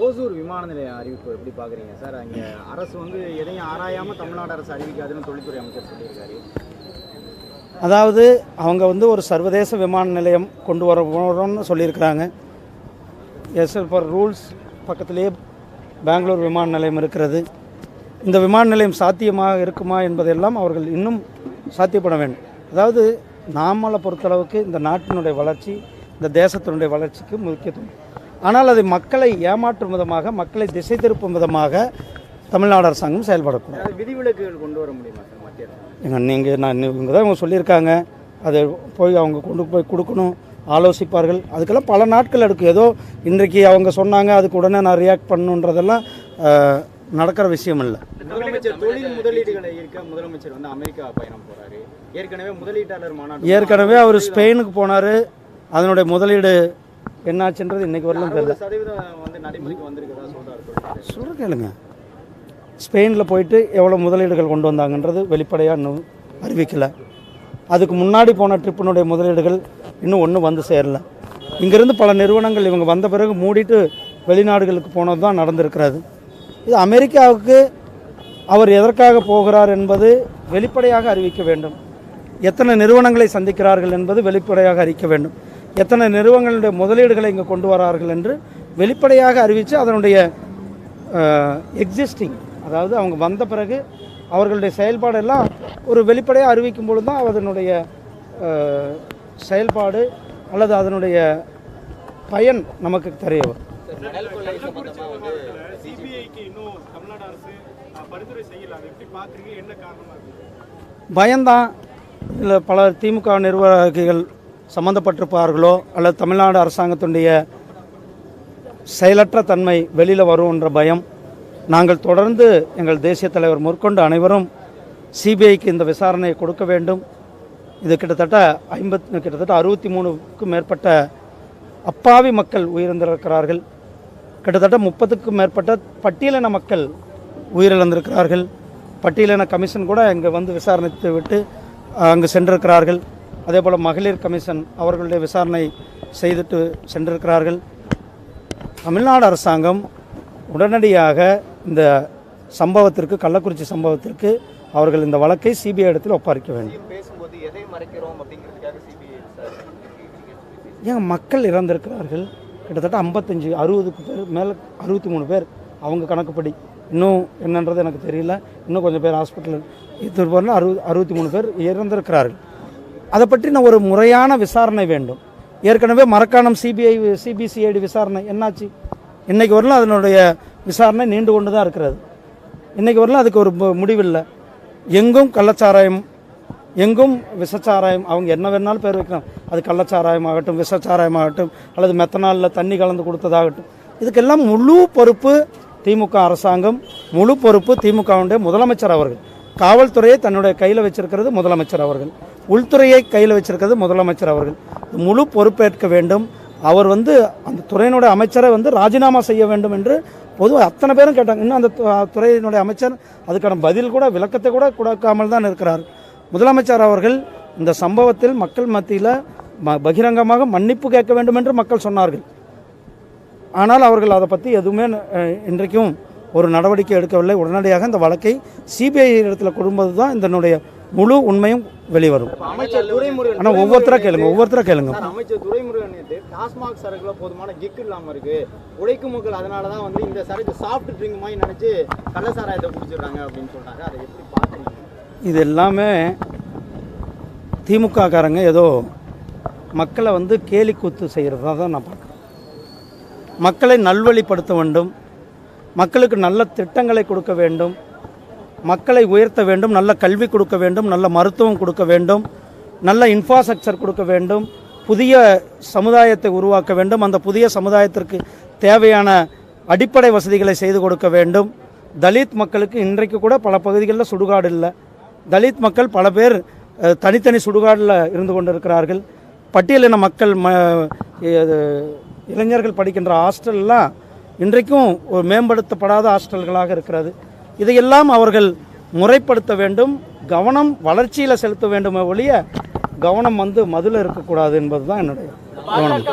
ஓசூர் விமான நிலைய அறிவிப்பு எப்படி பார்க்குறீங்க? சார் அங்கே அரசு வந்து எதையும் ஆராயாமல் தமிழ்நாடு அரசு அறிவிக்காதுன்னு தொழில்துறை அமைச்சர் சொல்லியிருக்காரு. அதாவது அவங்க வந்து ஒரு சர்வதேச விமான நிலையம் கொண்டு வர போகிறோம்னு சொல்லியிருக்கிறாங்க. எஸ் ஃபார் ரூல்ஸ் பக்கத்திலேயே பெங்களூர் விமான நிலையம் இருக்கிறது. இந்த விமான நிலையம் சாத்தியமாக இருக்குமா என்பதெல்லாம் அவர்கள் இன்னும் சாத்தியப்பட வேண்டும். அதாவது நாமளை பொறுத்தளவுக்கு இந்த நாட்டினுடைய வளர்ச்சி இந்த தேசத்தினுடைய வளர்ச்சிக்கு முக்கியத்துவம். ஆனால் அதை மக்களை ஏமாற்றும் விதமாக மக்களை திசை திருப்பும் விதமாக தமிழ்நாடு அரசாங்கம் செயல்படக்கூடாது. அது விதிவிலக்குகள் கொண்டு வர முடியுமா சார் மத்திய நீங்கள் நான் இவங்க தான் இவங்க சொல்லியிருக்காங்க. அதை போய் அவங்க கொண்டு போய் கொடுக்கணும். ஆலோசிப்பார்கள். அதுக்கெல்லாம் பல நாட்கள் எடுக்கும். ஏதோ இன்றைக்கு அவங்க சொன்னாங்க அதுக்கு உடனே நான் ரியாக்ட் பண்ணணுன்றதெல்லாம் அஹ், நடக்கிற விஷயம் இல்லை. முதலமைச்சர் தொழில் முதலீடுகளை ஈர்க்க முதலமைச்சர் வந்து அமெரிக்கா பயணம் போறாரு. ஏற்கனவே முதலீட்டாளர் மாநாடு ஏற்கனவே அவர் ஸ்பெயினுக்கு போனார். அதனுடைய முதலீடு என்னாச்சுன்றது இன்னைக்கு வரலும் தெரியல. சொல்கிற கேளுங்க. ஸ்பெயினில் போயிட்டு எவ்வளோ முதலீடுகள் கொண்டு வந்தாங்கன்றது வெளிப்படையாக இன்னும் அறிவிக்கல. அதுக்கு முன்னாடி போன ட்ரிப்பினுடைய முதலீடுகள் இன்னும் ஒன்றும் வந்து சேரல. இங்கேருந்து பல நிறுவனங்கள் இவங்க வந்த பிறகு மூடிட்டு வெளிநாடுகளுக்கு போனது தான் நடந்திருக்கிறது. இது அமெரிக்காவுக்கு அவர் எதற்காக போகிறார் என்பது வெளிப்படையாக அறிவிக்க வேண்டும். எத்தனை நிறுவனங்களை சந்திக்கிறார்கள் என்பது வெளிப்படையாக அறிவிக்க வேண்டும். எத்தனை நிறுவனங்களுடைய முதலீடுகளை இங்கே கொண்டு வரார்கள் என்று வெளிப்படையாக அறிவித்து அதனுடைய எக்ஸிஸ்டிங் அதாவது அவங்க வந்த பிறகு அவர்களுடைய செயல்பாடெல்லாம் ஒரு வெளிப்படையாக அறிவிக்கும் பொழுது தான் அதனுடைய செயல்பாடு அல்லது அதனுடைய பயன் நமக்கு தெரிய வரும். பயம்தான் இல்லை பல திமுக நிர்வாகிகள் சம்மந்தப்பட்டிருப்பார்களோ அல்லது தமிழ்நாடு அரசாங்கத்தினுடைய செயலற்ற தன்மை வெளியில் வரும்ன்ற பயம் நாங்கள் தொடர்ந்து எங்கள் தேசிய தலைவர் முற்கொண்டு அனைவரும் சிபிஐக்கு இந்த விசாரணையை கொடுக்க வேண்டும். இது கிட்டத்தட்ட ஐம்பத் கிட்டத்தட்ட அறுபத்தி மூணுக்கும் மேற்பட்ட அப்பாவி மக்கள் உயிரிழந்திருக்கிறார்கள். கிட்டத்தட்ட முப்பதுக்கும் மேற்பட்ட பட்டியலின மக்கள் உயிரிழந்திருக்கிறார்கள். பட்டியலின கமிஷன் கூட இங்கே வந்து விசாரணைத்து விட்டு அங்கு சென்றிருக்கிறார்கள். அதே போல் மகளிர் கமிஷன் அவர்களுடைய விசாரணை செய்துட்டு சென்றிருக்கிறார்கள். தமிழ்நாடு அரசாங்கம் உடனடியாக இந்த சம்பவத்திற்கு கள்ளக்குறிச்சி சம்பவத்திற்கு அவர்கள் இந்த வழக்கை சிபிஐ இடத்தில் ஒப்படைக்க வேண்டும். ஏங்க மக்கள் இறந்திருக்கிறார்கள். கிட்டத்தட்ட ஐம்பத்தஞ்சு அறுபதுக்கு பேர் மேலே அறுபத்தி மூணு பேர் அவங்க கணக்குப்படி. இன்னும் என்னன்றது எனக்கு தெரியல. இன்னும் கொஞ்சம் பேர் ஹாஸ்பிட்டல் இது வரல அறுபது அறுபத்தி மூணு பேர் இறந்திருக்கிறார்கள். அதை பற்றி நான் ஒரு முறையான விசாரணை வேண்டும். ஏற்கனவே மரக்காணம் சிபிஐ சிபிசிஐடி விசாரணை என்னாச்சு? இன்னைக்கு வரலும் அதனுடைய விசாரணை நீண்டு கொண்டு தான் இருக்கிறது. இன்னைக்கு வரலும் அதுக்கு ஒரு முடிவில்லை. எங்கும் கள்ளச்சாராயம் எங்கும் விஷச்சாராயம் அவங்க என்ன வேணாலும் பேர் வைக்கலாம். அது கள்ளச்சாராயம் ஆகட்டும் விஷச்சாராயம் ஆகட்டும் அல்லது மெத்தனாலில் தண்ணி கலந்து கொடுத்ததாகட்டும். இதுக்கெல்லாம் முழு பொறுப்பு திமுக அரசாங்கம் முழு பொறுப்பு திமுகவுடைய முதலமைச்சர் அவர்கள். காவல்துறையை தன்னுடைய கையில் வச்சிருக்கிறது முதலமைச்சர் அவர்கள். உள்துறையை கையில் வச்சிருக்கிறது முதலமைச்சர் அவர்கள். முழு பொறுப்பேற்க வேண்டும். அவர் வந்து அந்த துறையினுடைய அமைச்சரை வந்து ராஜினாமா செய்ய வேண்டும் என்று பொதுவாக அத்தனை பேரும் கேட்டாங்க. இன்னும் அந்த துறையினுடைய அமைச்சர் அதுக்கான பதில் கூட விளக்கத்தை கூட கொடுக்காமல் தான் இருக்கிறார். முதலமைச்சர் அவர்கள் இந்த சம்பவத்தில் மக்கள் மத்தியில் பகிரங்கமாக மன்னிப்பு கேட்க வேண்டும் என்று மக்கள் சொன்னார்கள். ஆனால் அவர்கள் அதை பற்றி எதுவுமே இன்றைக்கும் ஒரு நடவடிக்கை எடுக்கவில்லை. உடனடியாக இந்த வழக்கை சிபிஐ இடத்துல கொடுப்பது தான் இதனுடைய முழு உண்மையும் வெளிவரும். ஆனால் ஒவ்வொருத்தராக கேளுங்க ஒவ்வொருத்தராக கேளுங்க. சார் அமைச்சர் துரைமுருகன் டாஸ்மாக் சரக்குல போதுமான கிக் இல்லாம இருக்கு. உழைக்கும் மக்கள் அதனால தான் வந்து இந்த சரக்கு சாஃப்ட் ட்ரிங்க் மாதிரி நினைச்சு கள்ள சாராயத்தை குடிச்சிடுறாங்க அப்படின்னு சொல்றாங்க. அதை எப்படி பாக்குறீங்க இது எல்லாமே திமுக காரங்க ஏதோ மக்களை வந்து கேலி கூத்து செய்கிறதா தான் நான் பார்க்குறேன். மக்களை நல்வழிப்படுத்த வேண்டும். மக்களுக்கு நல்ல திட்டங்களை கொடுக்க வேண்டும். மக்களை உயர்த்த வேண்டும் நல்ல கல்வி கொடுக்க வேண்டும் நல்ல மருத்துவம் கொடுக்க வேண்டும் நல்ல இன்ஃப்ராஸ்ட்ரக்சர் கொடுக்க வேண்டும் புதிய சமுதாயத்தை உருவாக்க வேண்டும் அந்த புதிய சமுதாயத்திற்கு தேவையான அடிப்படை வசதிகளை செய்து கொடுக்க வேண்டும். தலித் மக்களுக்கு இன்றைக்கு கூட பல பகுதிகளில் சுடுகாடு இல்லை. தலித் மக்கள் பல பேர் தனித்தனி சுடுகாடில் இருந்து கொண்டிருக்கிறார்கள். பட்டியலின மக்கள் ம இது, இளைஞர்கள் படிக்கின்ற ஹாஸ்டல்லாம் இன்றைக்கும் ஒரு மேம்படுத்தப்படாத ஹாஸ்டல்களாக இருக்கிறது. இதையெல்லாம் அவர்கள் முறைப்படுத்த வேண்டும். கவனம் வளர்ச்சியில் செலுத்த வேண்டுமே ஒழிய கவனம் வந்து மதுல இருக்கக்கூடாது என்பது தான் என்னுடைய கவனம்.